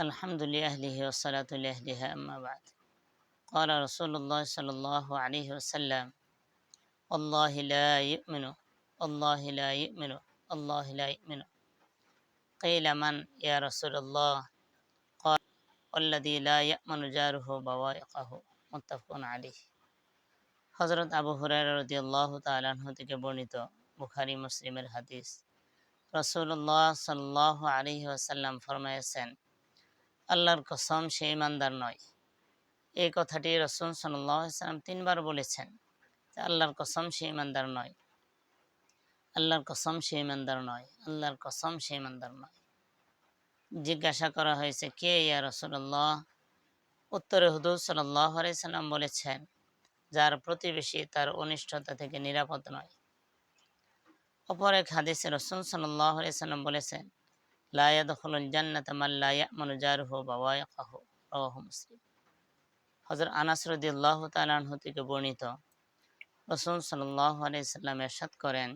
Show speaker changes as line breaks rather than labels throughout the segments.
الحمد لأهله والصلاة لأهلها أما بعد قال رسول الله صلى الله عليه وسلم والله لا يؤمن والله لا يؤمن الله لا يؤمن قيل من يا رسول الله قال والذي لا يأمن جاره بوائقه متفق عليه হজরত আবু হুরায়রা রাদিয়াল্লাহু তাআলা আনহু থেকে বর্ণিত বুখারী মুসলিমের হাদিস রাসূলুল্লাহ সাল্লাল্লাহু আলাইহি ওয়াসাল্লাম ফরমায়েছেন আল্লাহর কসম, সে ইমানদার নয়। এই কথাটি রসুল সাল্লাম তিনবার বলেছেন আল্লাহর কসম, সে ইমানদার নয়। আল্লাহর কসম, সে ইমানদার নয়। আল্লাহর কসম, সে ইমানদার নয়। জিজ্ঞাসা করা হয়েছে, কে ইয়া রসুল্লাহ উত্তরে হুদুর সাল্লাম বলেছেন, যার প্রতিবেশী তার অনিষ্টতা থেকে নিরাপদ নয়। অপর এক হাদিসে রসুল সাল্লাম বলেছেন লায়াদুল জান্নাত মাল্লা ইয়ামানু জারহু বাওয়াইকাহু রাওয়াহু মুসলিম হযরত আনাস রাদিয়াল্লাহু তাআলা আনহু থেকে বর্ণিত রাসূল সাল্লাল্লাহু আলাইহি সাল্লাম ارشاد করেন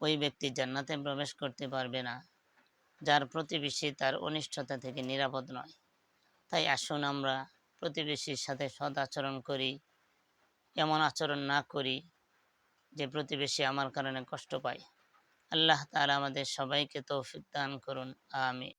ওই ব্যক্তি জান্নাতে প্রবেশ করতে পারবে না যার প্রতিবেশী তার অনিষ্টতা থেকে নিরাপদ নয় তাই আসুন আমরা প্রতিবেশীর সাথে সদ আচরণ করি এমন আচরণ না করি যে প্রতিবেশী আমার কারণে কষ্ট পায় আল্লাহ তালা আমাদের সবাইকে তৌফিক দান করুন আমি